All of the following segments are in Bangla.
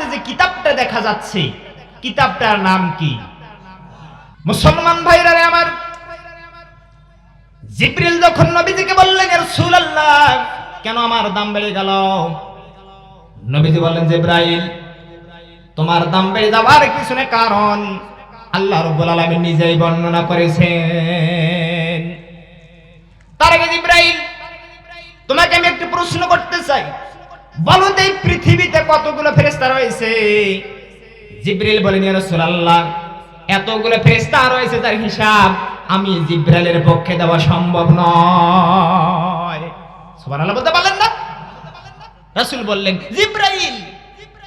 হাতে যে কিতাবটা দেখা যাচ্ছে, কিতাবটার নাম কি? মুসলমান ভাইরা রে আমার, জিব্রিল যখন নবীজিকে বললেন রাসূলুল্লাহ কেন আমার দাম বেড়ে গেল? নবীজি বললেন, জিব্রাইল, তোমার দাম বেড়ে যাওয়ার পিছনে কারণ আল্লাহ রব্বুল আলামিন নিজেই বর্ণনা করেছেন। তার আগে জিব্রাইল, তোমাকে আমি একটি প্রশ্ন করতে চাই। বলো তো এই পৃথিবীতে কতগুলো ফেরেস্তা রয়েছে? জিব্রিল বলেন রাসূলুল্লাহ, এতগুলো ফেরেস্তা রয়েছে তার হিসাব আমি জিব্রাইলের পক্ষে দেওয়া সম্ভব নয়। সুবহানাল্লাহ বলতে পারলেন না? রাসূল বললেন, জিব্রাইল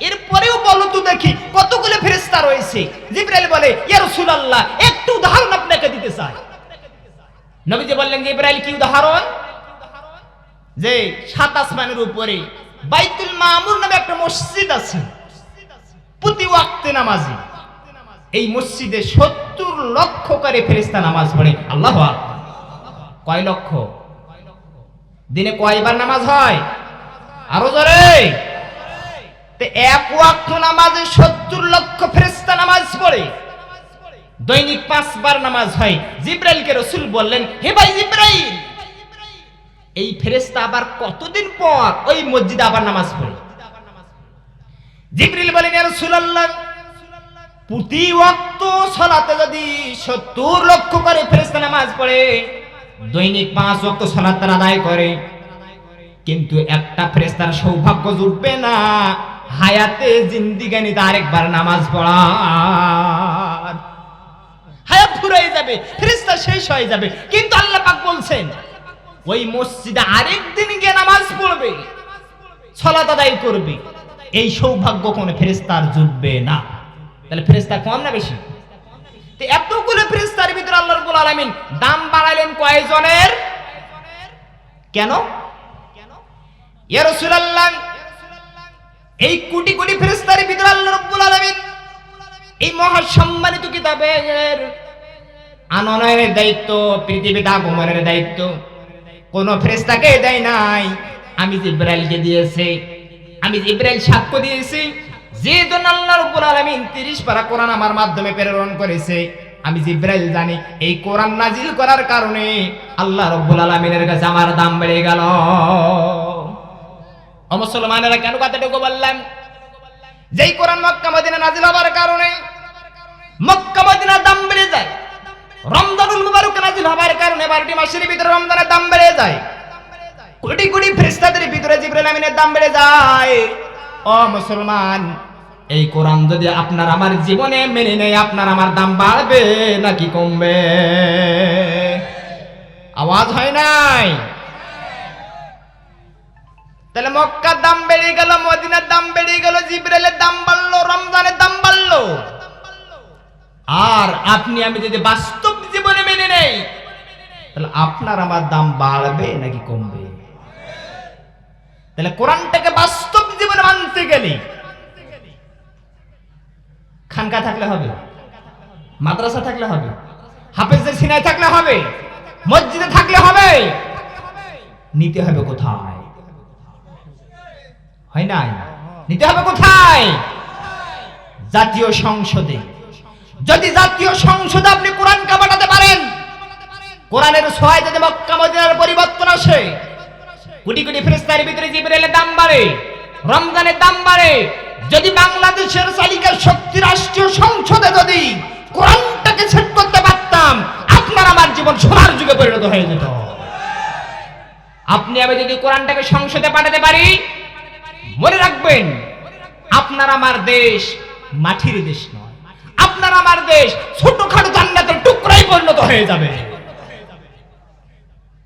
এরপরেও বলো তো দেখি কতগুলো ফেরেস্তা রয়েছে? জিব্রাইল বলে, ইয়া রাসূলুল্লাহ, একটু উদাহরণ আপনাকে দিতে চাই। নবীজি বললেন, জিব্রাইল, কি উদাহরণ? যে সাত আসমানের উপরে বাইতুল মামুর নামে একটা মসজিদ আছে। প্রতি ওয়াক্তে নামাজি। এই মসজিদে সত্তর লক্ষ করে ফেরেস্তা নামাজ পড়ে। আল্লাহ। কয় লক্ষ? দিনে কয়বার নামাজ হয়? আরও জোরে। এক ওয়াক্ত নামাজে সত্তর লক্ষ ফেরেস্তা নামাজ পড়ে। দৈনিক পাঁচবার নামাজ হয়। জিব্রাইলকে রসুল বললেন, হে ভাই জিব্রাইল এই ফেরেস্তা আবার কতদিন পর ওই মসজিদে আবার নামাজ পড়ে জিব্রিল বলেন রাসূলুল্লাহ, প্রতি ওয়াক্ত সালাতে যদি 70 লক্ষ করে ফেরেশতা নামাজ পড়ে, দৈনিক পাঁচ ওয়াক্ত সালাত তারা আদায় করে। কিন্তু একটা ফেরেস্তার সৌভাগ্য জুটবে না, হায়াতে জিন্দিগানিতে আরেকবার নামাজ পড়া হায়াত ফুরাই যাবে, ফেরেশতা শেষ হয়ে যাবে। কিন্তু আল্লাহ পাক বলছেন ওই মসজিদে আরেকদিন গিয়ে নামাজ পড়বে, সলাত আদায় করবে। এই সৌভাগ্য কোন ফেরেস্তার জুটবে না। তাহলে ফেরেস্তা কম না বেশি? তো এতগুলো ফেরেস্তার ভিতরে আল্লাহ রাব্বুল আলামিন দাম বাড়াইলেন কয়জনের? কেন? ইয়া রাসূলুল্লাহ, এই কোটি কোটি ফেরেস্তার ভিতরে আল্লাহ রাব্বুল আলামিন এই মহা সম্মানিত কিতাবের আনয়নের দায়িত্ব, পৃথিবীতে আগমনের দায়িত্ব কোন ফেরেস্তাকে দেয় নাই। আমি জিব্রাইলকে দিয়েছি, আমি জিব্রাইল সাক্ষ্য দিয়েছি। যে জন্য আল্লাহ রাব্বুল আলামিন 30 পারা কোরআন আমার মাধ্যমে প্রেরণ করেছে। আমি জিব্রাইল জানি, এই কোরআন নাজিল করার কারণে আল্লাহ রাব্বুল আলামিনের কাছে আমার দাম বেড়ে গেল। মুসলমানেরা, কেন কথাটুকু বললাম? যেই কোরআন মক্কা, মদিনা নাজিল হবার কারণে মক্কা, মদিনার দাম বেড়ে যায়। রমজানুল মুবারক নাজিল হবার কারণে বারোটি মাসের ভিতরে রমজানের দাম বেড়ে যায়। কোটি কোটি ফেরেশতাদের ভিতরে জিবরাইল আমিনের দাম বেড়ে যায়। ও মুসলমান, এই কোরআন যদি আপনার আমার জীবনে মেনে নেয়, আপনার আমার দাম বাড়বে নাকি কমবে? আওয়াজ হয় নাই? তাহলে মক্কার দাম বেড়ে গেল, মদিনার দাম বেড়ে গেল জিব্রাইলের দাম বাড়লো, রমজানের দাম বাড়লো। আর আপনি, আমি যদি বাস্তব তাহলে আপনার আমার দাম বাড়বে নাকি কমবে? তাহলে কোরআনটাকে বাস্তব জীবনে মানতে গেলে খানকা থাকলে হবে, মাদ্রাসা থাকলে হবে, হাফেজের সিনায় থাকলে হবে, মসজিদে থাকলে হবে, নিতে হবে কোথায়? হয় নাই? নিতে হবে কোথায়? জাতীয় সংসদে। যদি জাতীয় সংসদে আপনি কোরআনকে পাঠাতে পারেন কোরআনের সহায় যদি মক্কা মদিনার পরিবর্তন আসে, কোটি কোটি ফেরেস্তার ভিতরে জিবরাইলের দাম বাড়ে, রমজানের দাম বাড়ে। যদি বাংলাদেশের চালিকা শক্তি রাষ্ট্রীয় সংসদে যদি কোরআনটাকে সেট করতে পারতাম, আপনার আমার জীবন সোনার যুগে পরিণত হয়ে যেত। আপনি আমি যদি কোরআনটাকে সংসদে পাঠাতে পারি, মনে রাখবেন, আপনার আমার দেশ মাটির দেশ নয়। আপনার আমার দেশ ছোটখাটো জান্নাতের টুকরাই পরিণত হয়ে যাবে।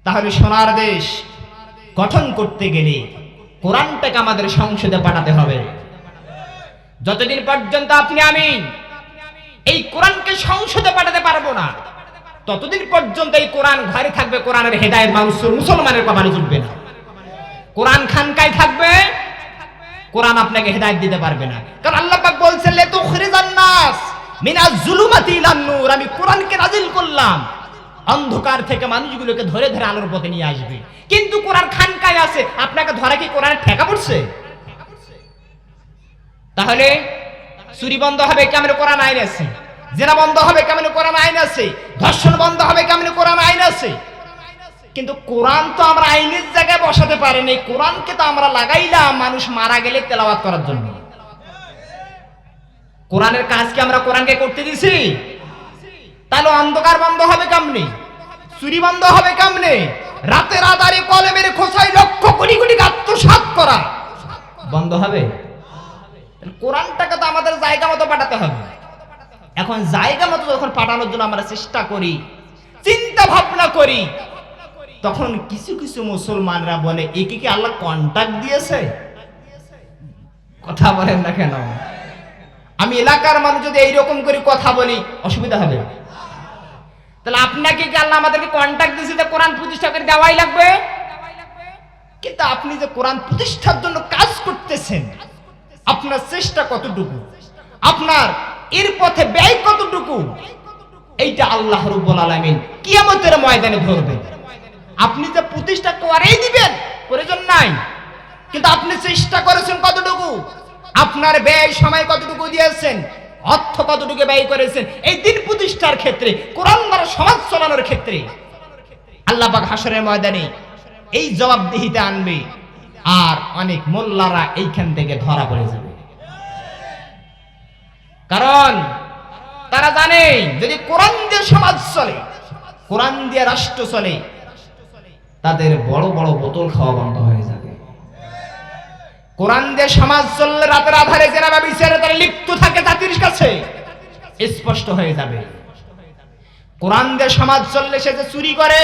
তাহলে সোনার দেশ গঠন করতে গেলে কোরআনটাকে আমাদের সংসদে পাঠাতে হবে। যতদিন পর্যন্ত আপনি আমি এই কোরআনকে সংসদে পাঠাতে পারব না, ততদিন পর্যন্ত এই কোরআন ঘরে থাকবে, কোরআনের হেদায়েত মানুষ মুসলমানের কপালে জুটবে না। কোরআন খানকায় থাকবে, কোরআন আপনাকে হেদায়েত দিতে পারবে না। কারণ আল্লাহ পাক বলছেন লে তুখরিজান নাস মিনাজ জুলুমাতি ইলান নূর। আমি কোরআনকে নাজিল করলাম। অন্ধকার থেকে মানুষগুলোকে ধরে ধরে আলোর পথে নিয়ে আসবে। কিন্তু কোরআন খানকায় আছে, আপনাকে ধরা কি কোরআনের ঠেকা পড়ছে? তাহলে চুরি বন্ধ হবে কেমন কোরআন আইন আছে? জেনা বন্ধ হবে কেমন কোরআন আইন আছে? ধর্ষণ বন্ধ হবে কেমন কোরআন আইন আছে? কিন্তু কোরআন তো আমরা আইনের জায়গায় বসাতে পারিনি কোরআনকে তো আমরা লাগাইলাম মানুষ মারা গেলে তেলাওয়াত করার জন্য। কোরআনের কাজ কি আমরা কোরআনকে করতে দিছি? তাহলে অন্ধকার বন্ধ হবে কেমনে? চুরি বন্ধ হবে কেমনে? রাতের আধারে কলমের খোসায় লক্ষ কোটি কোটি আত্মসাত করা। বন্ধ হবে? কোরআনটাকে তো আমাদের জায়গা মতো পাঠাতে হবে। এখন জায়গা মতো যখন পাঠানোর জন্য আমরা চেষ্টা করি, চিন্তা ভাবনা করি, তখন কিছু কিছু মুসলমানরা বলে একে কি আল্লাহ কন্টাক্ট দিয়েছে? কথা বলেন না কেন? আমি এলাকার মানুষ যদি এইরকম করে কথা বলি, অসুবিধা হবে। তাহলে আপনাকে কি আল্লাহ আমাদেরকে কন্ট্যাক্ট দিয়েছে কোরআন প্রতিষ্ঠা করে দেওয়াই লাগবে? কিন্তু আপনি যে কোরআন প্রতিষ্ঠার জন্য কাজ করতেছেন, আপনার চেষ্টা কতটুকু? আপনার এর পথে ব্যয় কতটুকু? এইটা আল্লাহ রব্বুল আলামিন কিয়ামতের ময়দানে ধরবে। আপনি যে প্রতিষ্ঠা করেই দিবেন, প্রয়োজন নাই। কিন্তু আপনি চেষ্টা করেছেন কতটুকু? আপনার ব্যয় সময় কতটুকু দিয়েছেন? অর্থ কতটুকু ব্যয় করেছেন। এই দিন প্রতিষ্ঠার ক্ষেত্রে, কোরআন দ্বারা সমাজ চালানোর ক্ষেত্রে আল্লাহ হাসরের ময়দানে এই জবাবদিহিতে আনবে আর অনেক মোল্লারা এইখান থেকে ধরা পড়ে যাবে। কারণ তারা জানে, যদি কোরআন দিয়ে সমাজ চলে, কোরআন দিয়ে রাষ্ট্র চলে, তাদের বড় বড় বোতল খাওয়া বন্ধ হয়ে কোরআন দিয়ে সমাজ চললে রাতের আধারে যারা বিচারে তারা লিপ্ত থাকে জাতির কাছে, স্পষ্ট হয়ে যাবে। কোরআন দিয়ে সমাজ চললে সে যে চুরি করে,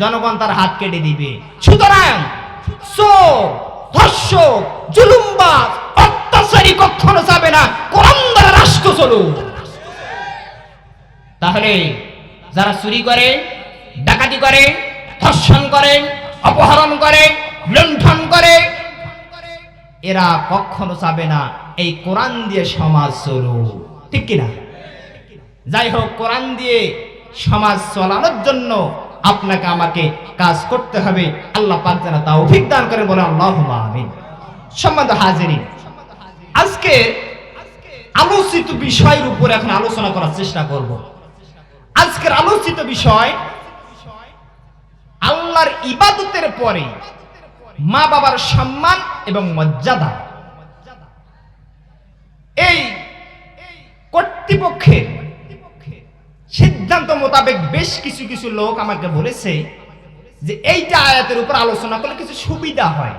জনগণ তার হাত কেটে দিবে। সুতরাং চোর, ধর্ষক, জুলুমবাজ, অত্যাচারী কখনো যাবে না। কোরআন দ্বারা রাষ্ট্র চলুক। তাহলে যারা চুরি করে, ডাকাতি করে, ধর্ষণ করে, অপহরণ করে, লুণ্ঠন করে এরা কখনো চাবে না। এই কোরআন দিয়ে সমাজ চলুক। ঠিক কিনা? যাই হোক, কোরআন দিয়ে সমাজ চলানোর জন্য আপনাকে আমাকে কাজ করতে হবে। আল্লাহ পাক যেন তা করে বলে আল্লাহ আমিন। সম্বন্ধ হাজিরি আজকে আলোচিত বিষয়ের উপর এখন আলোচনা করার চেষ্টা করব। আজকের আলোচিত বিষয় আল্লাহর ইবাদতের পরে মা বাবার সম্মান এবং মর্যাদা। এই কর্তৃপক্ষের সিদ্ধান্ত মোতাবেক বেশ কিছু কিছু লোক আমাকে বলেছে যে এইটা আয়াতের উপর আলোচনা করলে কিছু সুবিধা হয়।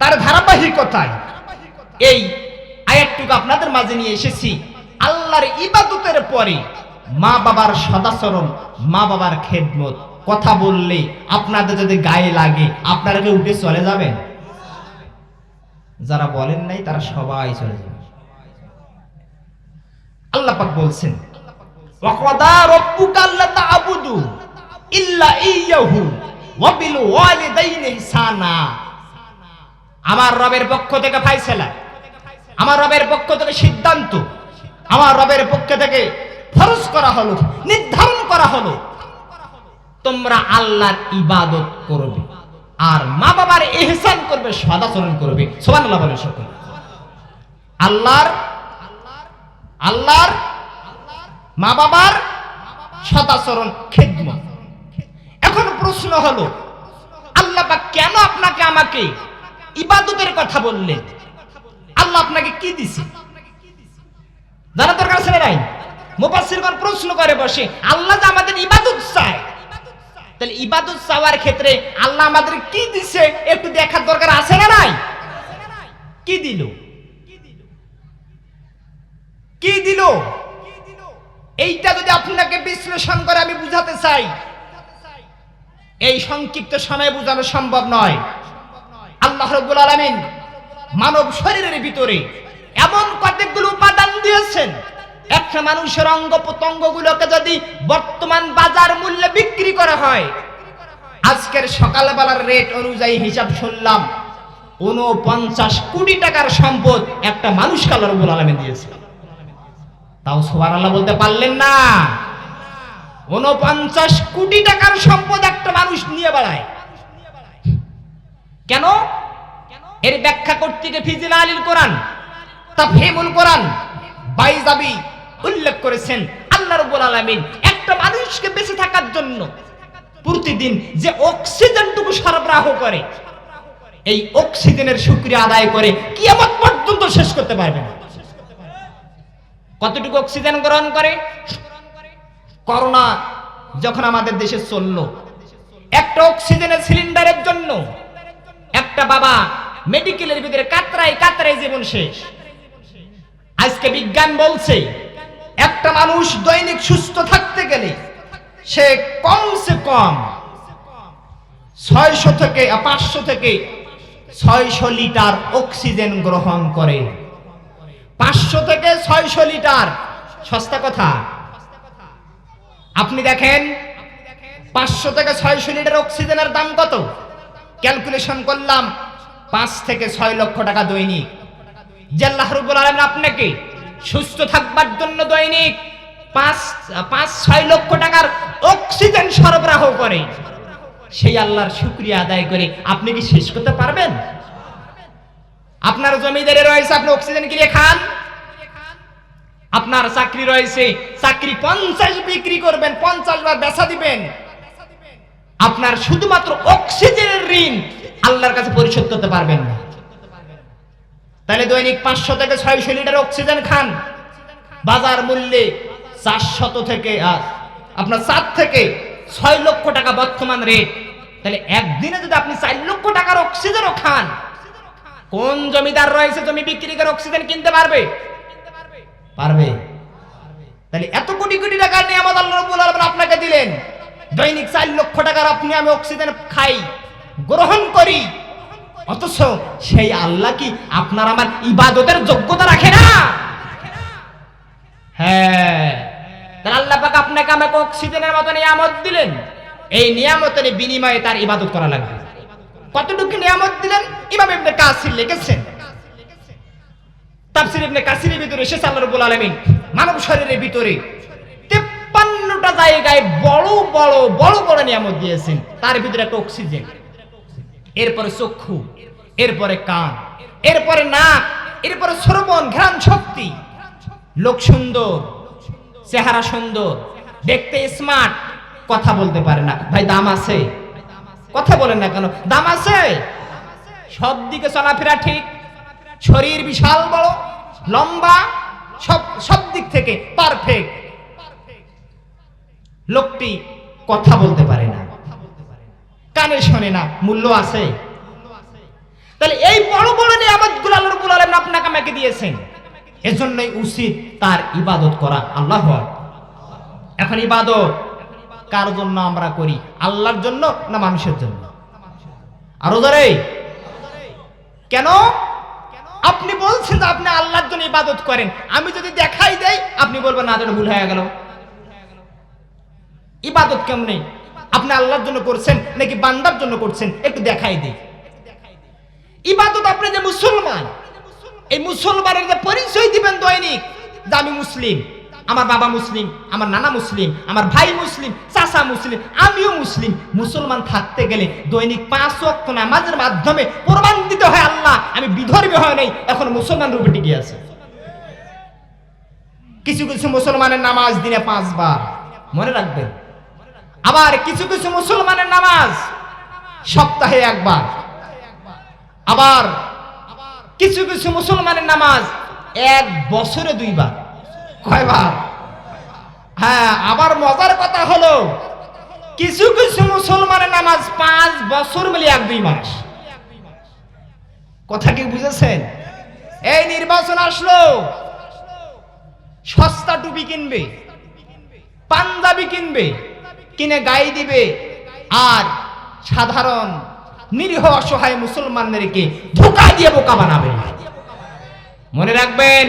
তার ধারাবাহিকতায় এই আয়াতটুকু আপনাদের মাঝে নিয়ে এসেছি। আল্লাহর ইবাদতের পরে মা বাবার সদাচরণ মা বাবার খেদমত। কথা বললে আপনাদের যদি গায়ে লাগে, আপনারা কি উঠে চলে যাবেন? যারা বলেন নাই, তারা সবাই চলে যাবে। আল্লাহ পাক বলছেন আমার রবের পক্ষ থেকে ফাইসালা, আমার রবের পক্ষ থেকে সিদ্ধান্ত, আমার রবের পক্ষ থেকে ফরজ করা হলো, নির্ধারণ করা হলো। তোমরা আল্লাহর ইবাদত করবে। আর মা বাবার এহসান করবে, সদাচরণ করবে। সুবহানাল্লাহ বলে সকল। আল্লাহর আল্লাহর মা বাবার সদাচরণ খেদমত। এখন প্রশ্ন হলো, আল্লাহ পাক কেন আপনাকে আমাকে ইবাদতের কথা বললেন? আল্লাহ আপনাকে কি দিছে? জানা দরকার আছে নাই, মুফাসসিরগণ প্রশ্ন করে বসে, আল্লাহ যে আমাদের ইবাদত চায় তাহলে ইবাদত চাওয়ার ক্ষেত্রে আল্লাহ আমাদের কি দিছে একটু দেখার দরকার আছে না নাই? কি দিল? কি দিল? এইটা যদি আপনাকে বিশ্লেষণ করে আমি বুঝাতে চাই, এই সংক্ষিপ্ত সময়ে বোঝানো সম্ভব নয়। আল্লাহ রব্বুল আলামিন মানব শরীরের ভিতরে এমন কতগুলো উপাদান দিয়েছেন একটা মানুষের অঙ্গ প্রত্যঙ্গ গুলোকে যদি বর্তমান বাজার মূল্যে বিক্রি করা হয়, আজকের সকালবেলার রেট অনুযায়ী হিসাব শুনলাম উনপঞ্চাশ কোটি টাকার সম্পদ একটা মানুষ কালার রব্বুল আলামিন দিয়েছে। তাও সোহান আল্লাহ বলতে পারলেন না। উনপঞ্চাশ কোটি টাকার সম্পদ একটা মানুষ নিয়ে বেড়ায়। কেন? এর ব্যাখ্যা করতে গিয়ে ফিজিল আলীল কোরআন, তাফহিমুল কোরআন, বাইজাবি উল্লেখ করেছেন আল্লাহ রাব্বুল আলামিন, একটা মানুষকে বেঁচে থাকার জন্য প্রতিদিন যে অক্সিজেনটুকু সরবরাহ করে, এই অক্সিজেনের শুকরিয়া আদায় করে কিয়ামত পর্যন্ত শেষ করতে পারবে না। কতটুকু অক্সিজেন গ্রহণ করে? করোনা যখন আমাদের দেশে চলল, একটা অক্সিজেনের সিলিন্ডারের জন্য একটা বাবা মেডিকেলের ভিতরে কাতরাই কাতরাই জীবন শেষ। আজকে বিজ্ঞান বলছে একটা মানুষ দৈনিক সুস্থ থাকতে গেলে সে কমসে কম ছয়শো থেকে পাঁচশো থেকে ছয়শো লিটার অক্সিজেন গ্রহণ করে। পাঁচশো থেকে ছয়শো লিটার, সস্তা কথা। আপনি দেখেন, পাঁচশো থেকে ছয়শো লিটার অক্সিজেনের দাম কত? ক্যালকুলেশন করলাম, পাঁচ থেকে ছয় লক্ষ টাকা দৈনিক। জাল্লাহ রুবুল আলম আপনাকে সুস্থ থাকবার জন্য দৈনিক পাঁচ পাঁচ, ছয় লক্ষ টাকার অক্সিজেন সরবরাহ করে। সেই আল্লাহর শুক্রিয়া আদায় করে। আপনি কি শেষ করতে পারবেন? আপনার জমিদারে রয়েছে, আপনি অক্সিজেন কিনে খান। আপনার চাকরি রয়েছে, চাকরি পঞ্চাশ বিক্রি করবেন, পঞ্চাশ বার বেচা দিবেন। আপনার শুধুমাত্র অক্সিজেনের ঋণ আল্লাহর কাছে পরিশোধ করতে পারবেন না। তাহলে দৈনিক পাঁচশো থেকে ছয়শো লিটার অক্সিজেন খান। বাজার মূল্যে চারশত থেকে আহ, আপনার চার থেকে ছয় লক্ষ টাকা বর্তমান রেট তাহলে একদিনে যদি আপনি চার লক্ষ টাকার অক্সিজেনও খান কোন জমিদার রয়েছে জমি বিক্রি করে অক্সিজেন কিনতে পারবে? পারবে। তাহলে এত কোটি কোটি টাকার নিয়ামত আল্লাহ রাব্বুল আলামিন আপনাকে দিলেন। দৈনিক চার লক্ষ টাকার আপনি আমি অক্সিজেন খাই গ্রহণ করি। অথচ সেই আল্লাহ কি আপনার আমার ইবাদতের যোগ্যতা রাখে না? হ্যাঁ। আল্লাহ পাক আপনাকে আমাকে অক্সিজেনের মতো নিয়ামত দিলেন। এই নিয়ামতের বিনিময়ে তার ইবাদত করা লাগবে। কতটুকু নিয়ামত দিলেন? ইমাম ইবনে কাসির লিখেছেন। তাফসির ইবনে কাসিরের ভিতরে শেষ আল্লাহ রাব্বুল আলামিন। মানব শরীরের ভিতরে তেপ্পান্নটা জায়গায় বড় বড় বড় বড় নিয়ামত দিয়েছেন। তার ভিতরে একটা অক্সিজেন, এরপরে চক্ষু এরপরে কান, এরপরে নাক, এরপরে শ্রবণ ঘ্রাণ শক্তি। লোক সুন্দর, চেহারা সুন্দর, দেখতে স্মার্ট কথা বলতে পারে না। ভাই, দাম আছে? কথা বলেন না কেন? দাম আছে? সব দিকে চলাফেরা ঠিক, শরীর বিশাল বড়, লম্বা, সব সব দিক থেকে পারফেক্ট লোকটি কথা বলতে পারে না। কানে শোনে না, মূল্য আছে? তাহলে এই বড় বড় নিয়ামতগুলো আল্লাহ রাব্বুল আলামিন আপনাকে আমাকে দিয়েছেন। এজন্যই উচিত তার ইবাদত করা। আল্লাহ এখন ইবাদত কার জন্য আমরা করি? আল্লাহর জন্য না মানুষের জন্য? আরও ধরে কেন? আপনি বলছেন যে আপনি আল্লাহর জন্য ইবাদত করেন। আমি যদি দেখাই দেই, আপনি বলবেন, না এটা ভুল হয়ে গেল। ইবাদত কেমনে? আপনি আল্লাহর জন্য করছেন নাকি বান্দার জন্য করছেন? একটু দেখাই দিই। ইবাদত আপনি যে মুসলমান, এই মুসলমানের যে পরিচয় দিবেন দৈনিক, যে আমি মুসলিম, আমার বাবা মুসলিম, আমার নানা মুসলিম, আমার ভাই মুসলিম, চাচা মুসলিম, আমিও মুসলিম, মুসলমান থাকতে গেলে দৈনিক পাঁচ ওয়াক্ত নামাজের মাধ্যমে প্রমাণ দিতে হয়, আল্লাহ, আমি বিধর্মী হয় নাই, এখন মুসলমান রূপে টিকে আছে। কিছু কিছু মুসলমানের নামাজ দিনে পাঁচবার, মনে রাখবেন। আবার কিছু কিছু মুসলমানের নামাজ সপ্তাহে একবার। আবার কিছু কিছু মুসলমানের নামাজ এক বছরে দুইবার। কয়বার? হ্যাঁ আবার মজার কথা হলো, কিছু কিছু মুসলমানের নামাজ পাঁচ বছর মিলে এক দুই মাস কথা কি বুঝেছেন? এই নির্বাচন আসলো, সস্তা টুপি কিনবে, পাঞ্জাবি কিনবে, কিনে গাই দিবে, আর সাধারণ নিরীহ অসহায় মুসলমানদেরকে ধোকা দিয়ে বোকা বানাবে। মনে রাখবেন,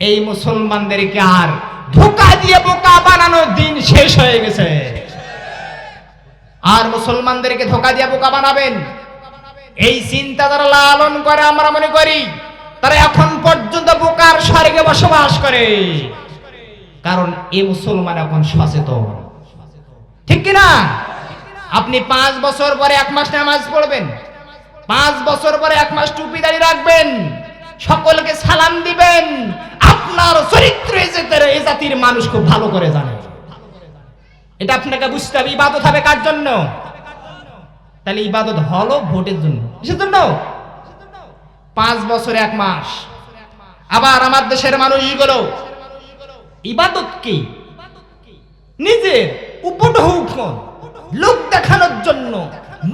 এই মুসলমানদেরকে আর ধোকা দিয়ে বোকা বানানোর দিন শেষ হয়ে গেছে। আর মুসলমানদেরকে ধোকা দিয়ে বোকা বানাবেন? এই চিন্তা যারা লালন করে, আমরা মনে করি, তারা এখন পর্যন্ত বোকার স্বর্গে বসবাস করে। কারণ এই মুসলমান এখন সচেতন। ঠিক কিনা? আপনি পাঁচ বছর পরে এক মাস নামাজ পড়বেন। পাঁচ বছর পরে এক মাস টুপি দাঁড়িয়ে রাখবেন। সকলকে সালাম দিবেন। আপনার চরিত্র এই জাতের- মানুষ খুব ভালো করে জানে। এটা আপনাকে বুঝতে হবে, ইবাদত হবে কার জন্য? তাহলে ইবাদত হলো ভোটের জন্য। কিসের জন্য? পাঁচ বছর এক মাস। আবার আমার দেশের মানুষগুলো ইবাদত কি? নিজের উপঢৌকন। লোক দেখানোর জন্য,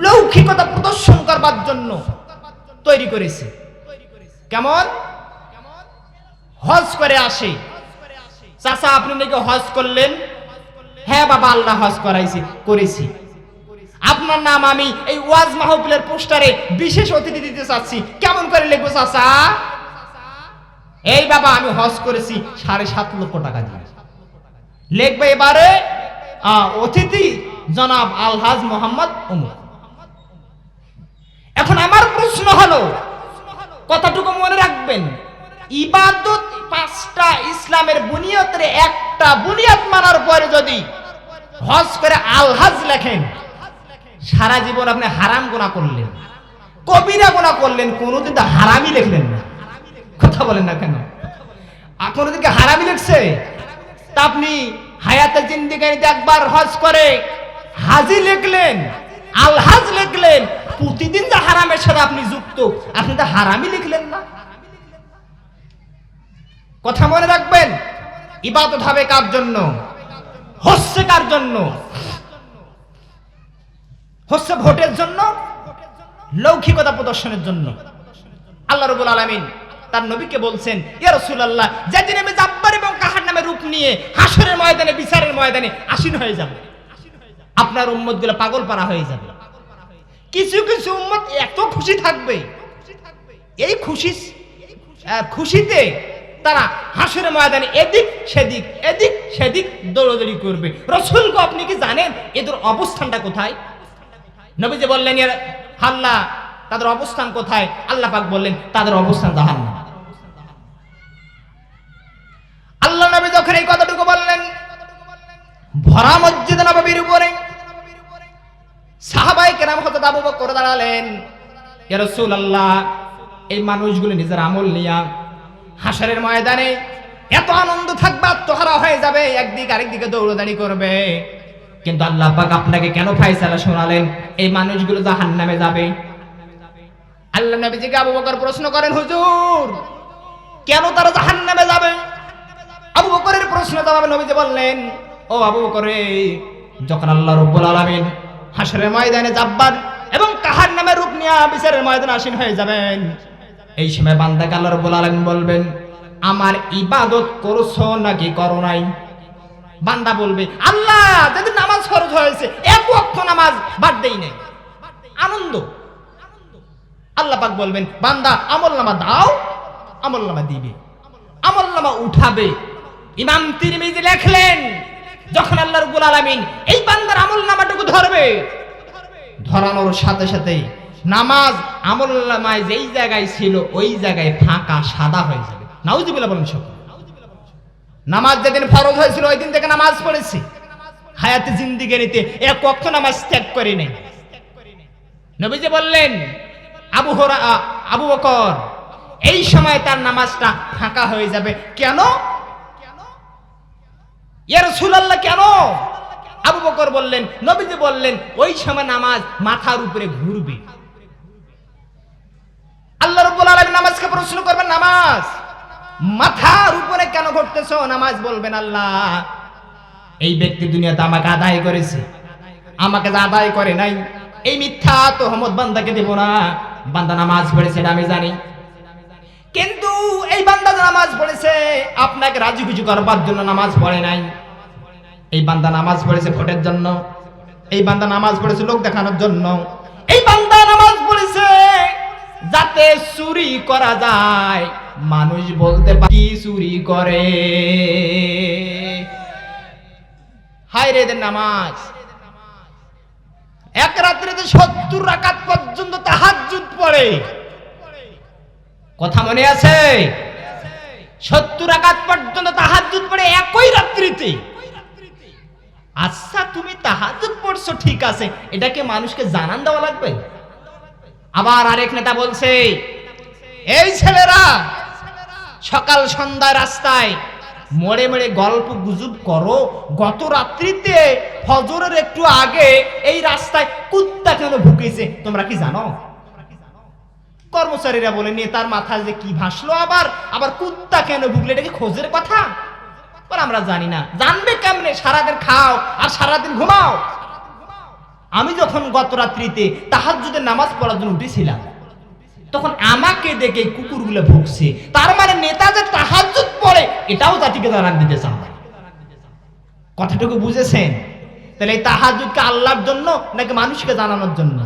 লৌকিকতা প্রদর্শন করবার জন্য তৈরি করেছে। কেমন? হজ করে আসে। চাচা, আপনি নাকি হজ করলেন? হ্যাঁ বাবা, আল্লাহ হজ করাইছি, করেছি। আপনার নাম আমি এই ওয়াজ মাহফিলের পোস্টারে বিশেষ অতিথি দিতে চাচ্ছি। কেমন করে লিখব চাচা? এই বাবা, আমি হজ করেছি সাড়ে সাত লক্ষ টাকা দিয়ে। লিখবে এবারে অতিথি জনাব আলহাজ মোহাম্মদ অমুক এখন আমার প্রশ্ন হলো কথাটুকু মনে রাখবেন? ইবাদত পাঁচটা ইসলামের বুনিয়াদের একটা বুনিয়াদ মানার পরে যদি হজ করে আলহাজ লেখেন, সারা জীবন আপনি হারাম গোনা করলেন। কবিরা গোনা করলেন, কোনোদিন তো হারামই লিখলেন না। কথা বলেন না কেন? কোনোদিনকে হারামি লিখছে? তা আপনি হায়াতে জিন্দিগানিতে একবার হজ করে হাজি লিখলেন, আলহাজ লিখলেন, প্রতিদিন যে হারামের সাথে আপনি যুক্ত, আপনি তো হারামি লিখলেন না। কথা মনে রাখবেন, ইবাদত হবে কার জন্য? হচ্ছে কার জন্য? হচ্ছে ভোটের জন্য, লৌকিকতা প্রদর্শনের জন্য। আল্লাহ রবুল আলমিন তার নবীকে বলছেন, ইয়া রাসূলুল্লাহ, যেদিন আমি জাব্বার এবং কাহার নামে রূপ নিয়ে হাসরের ময়দানে, বিচারের ময়দানে আসীন হয়ে যাবে। আপনার উম্মতগুলো পাগল পারা হয়ে যাবে। কিছু কিছু উম্মত এত খুশি থাকবে। এই খুশি খুশিতে তারা হাসুর ময়দানে এদিক সেদিক এদিক সেদিক দৌড়দৌড়ি করবে। রসুলকে আপনি কি জানেন এদের অবস্থানটা কোথায়? নবীজি বললেন, এর হাল্লা, তাদের অবস্থান কোথায়? আল্লাহ পাক বললেন, তাদের অবস্থান জাহান্নাম। আল্লাহ নবী যখন এই কথাটুকু বললেন ভরা মসজিদ নববীর উপরে। সাহাবাই কেরাম হজরত আবু বকর দাঁড়ালেন। এই মানুষগুলো নিজের আমল নিয়া হাসরের ময়দানে এত আনন্দ থাকবে, আত্মহারা হয়ে যাবে, একদিক আরেকদিকে দৌড়দাড়ি করবে। কিন্তু আল্লাহ পাক আপনাকে কেন ফাইসালা শোনালেন? এই মানুষগুলো জাহান্নামে যাবে। আল্লাহ নবীজিকে আবু বকর প্রশ্ন করেন, হুজুর, কেন তারা জাহান্নামে যাবে? আবু বকরের প্রশ্ন জবাবে নবীজি বললেন ও আবু করে যখন আল্লাহ রব্বুল আলামিন হাসরের ময়দানে যাব্বার এবং কাহার নামে রূপ নিয়ে বিচারের ময়দানে আসীন হয়ে যাবেন, এই সময় বান্দাকে আল্লাহ রব্বুল আলামিন বলবেন, আমার ইবাদত করছ নাকি করো নাই? বান্দা বলবে, আল্লাহ, যেদিন নামাজ ফরজ হয়েছে, এক অক্ষ নামাজ বাদ দেই নাই। আনন্দ। আল্লাহ পাক বলবেন, বান্দা, আমল নামা দাও, আমল নামা দিবে, আমল নামা উঠাবে। ইমাম তিরমিজি লেখলেন যখন আল্লাহ রব্বুল আলামিন এই বান্দার আমল নামাটুকু ধরবে, ধরানোর সাথে সাথে নামাজ আমল নামায় যেই জায়গায় ছিল, ওই জায়গায় ফাঁকা সাদা হয়ে যাবে। নাউজুবিল্লাহ বলেন সব নামাজ যেদিন ফরজ হয়েছিল, ওই দিন থেকে নামাজ পড়েছি। হায়াতে জিন্দিগি নিতে এক কক্ষ নামাজ ত্যাগ করি নাই। নবীজি বললেন, আবু হরা আবু বকর, এই সময় তার নামাজটা ফাঁকা হয়ে যাবে। কেন? ইয়ার সুলাল্লাহ কেন? আবু বকর বললেন, নবীজি বললেন, ওই সময় নামাজ মাথার উপরে ঘুরবে। আল্লাহ রব্বুল আলামিন নামাজকে প্রশ্ন করবেন, নামাজ মাথার উপরে কেন ঘটতেছো নামাজ বলবেন আল্লাহ, এই ব্যক্তি দুনিয়াতে আমাকে আদায় করেছে। আমাকে আদায় করে নাই, এই মিথ্যা তো হমদ বান্দাকে দেব না। বান্দা নামাজ পড়েছে আমি জানি। কিন্তু এই বান্দা নামাজ পড়েছে, আপনাকে রাজি খুশি করবার জন্য নামাজ পড়ে নাই। এই বান্দা নামাজ পড়েছে ভোটের জন্য, এই বান্দা নামাজ পড়েছে লোক দেখানোর জন্য। এই বান্দা নামাজ পড়েছে যাতে চুরি করা যায়। মানুষ বলতে পারে চুরি করে? হায় রে নামাজ। এক রাত্রিতে সত্তর রাকাত পর্যন্ত তাহাজ্জুদ পড়ে। কথা মনে আছে? সত্তর আঘাত পর্যন্ত পড়ে একই রাত্রিতে। আচ্ছা তুমি তাহাজুদ পড়ছো, ঠিক আছে। এটাকে মানুষকে জানান দেওয়া লাগবে। আবার আরেক নেতা বলছে, এই ছেলেরা সকাল সন্ধ্যায় রাস্তায় মরে মরে গল্প গুজব করো। গত রাত্রিতে ফজরের একটু আগে এই রাস্তায় কুত্তা কেন ভুকেছে তোমরা কি জানো? কর্মচারীরা বলে নেতার মাথায় যে কি ভাসলো আবার আবার কুত্তা কেন ভুগলে? এটা কি খোঁজের কথা? আমরা জানি না। জানবে কেমনে? সারাদিন খাও আর সারাদিন ঘুমাও। আমি যখন গত রাত্রিতে তাহাজ্জুদের নামাজ পড়ার জন্য উঠেছিলাম, তখন আমাকে দেখে কুকুরগুলো ভুগছে। তার মানে নেতা যে তাহাজ্জুদ পড়ে, এটাও জাতিকে জানান দিতে চান কথাটুকু বুঝেছেন? তাহলে এই তাহাজ্জুদকে আল্লাহর জন্য নাকি মানুষকে জানানোর জন্য?